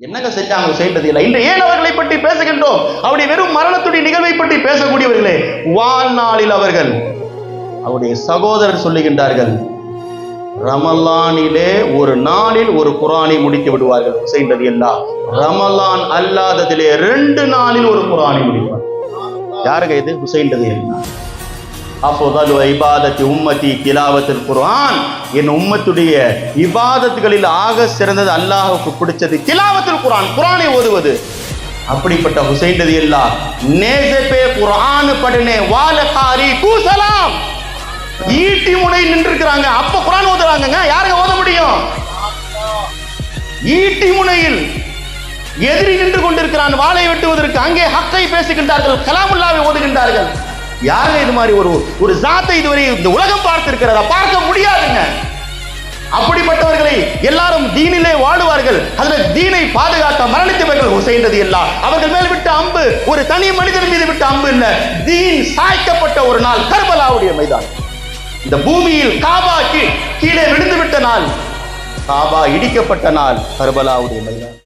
என்னங்க செஞ்சாங்க செய்தது இல்லை? இன்று ஏன் அவர்களை பற்றி பேசுகின்றோம்? அவருடைய வெறும் மரணத்துடைய நிகழ்வை பற்றி பேசக்கூடியவர்களே வாழ்நாளில் அவர்கள் அவருடைய சகோதரர் சொல்லுகின்றார்கள் ரமலானிலே ஒரு நாளில் ஒரு குரானை முடித்து விடுவார்கள். செய்தது எல்லாம் ரமலான் அல்லாததிலே ரெண்டு நாளில் ஒரு குரானை முடிப்பார் யாருங்க இது? ஹுசைன்றது என்ன அஃபதலு இபாதத்தி உம்மத்தி திலாவத்தில் குரான் என் உம்மத்துடைய இபாதத்துகளில் ஆக சிறந்தது அல்லாஹுக்கு பிடிச்சது திலாவத்தில் குரான் குரானை ஓதுவது. அப்படிப்பட்ட ஹுசைன் ரதி அல்லாஹ் குரானு குர்ஆன் படனே வாலகாரி கூசலாம் ஈட்டி முனை நின்றுக்கிறாங்க அப்ப குரான் ஓதுறாங்கங்க. யாருங்க ஓத முடியும்? ஈட்டி முனையில் எதிரி நின்று கொண்டிருக்கிறான். வாளை வெட்டுவதற்கு அங்கே ஹக்கை பேசுகின்றார்கள். கலாமுல்லாவை ஓதுகின்றார்கள். யாருங்க இது மாதிரி ஒரு ஒரு சாத்தை இதுவரை இந்த உலகம் பார்த்திருக்கிறதா? பார்க்க முடியாதுங்க. அப்படிப்பட்டவர்களை எல்லாரும் தீனிலே வாழுவார்கள். அதுல தீனை பாதுகாக்க மரணித்தவர்கள் உசைந்தது எல்லாம் அவர்கள் மேல் விட்ட அம்பு ஒரு தனி மனிதன் மீது விட்ட அம்பு இல்ல. தீன் சாய்க்கப்பட்ட ஒரு நாள் கர்பலாவுடைய மைதான் இந்த பூமியில் காபா கீழே விழுந்து விட்ட நாள் காபா இடிக்கப்பட்ட நாள் கர்பலாவுடைய மைதான்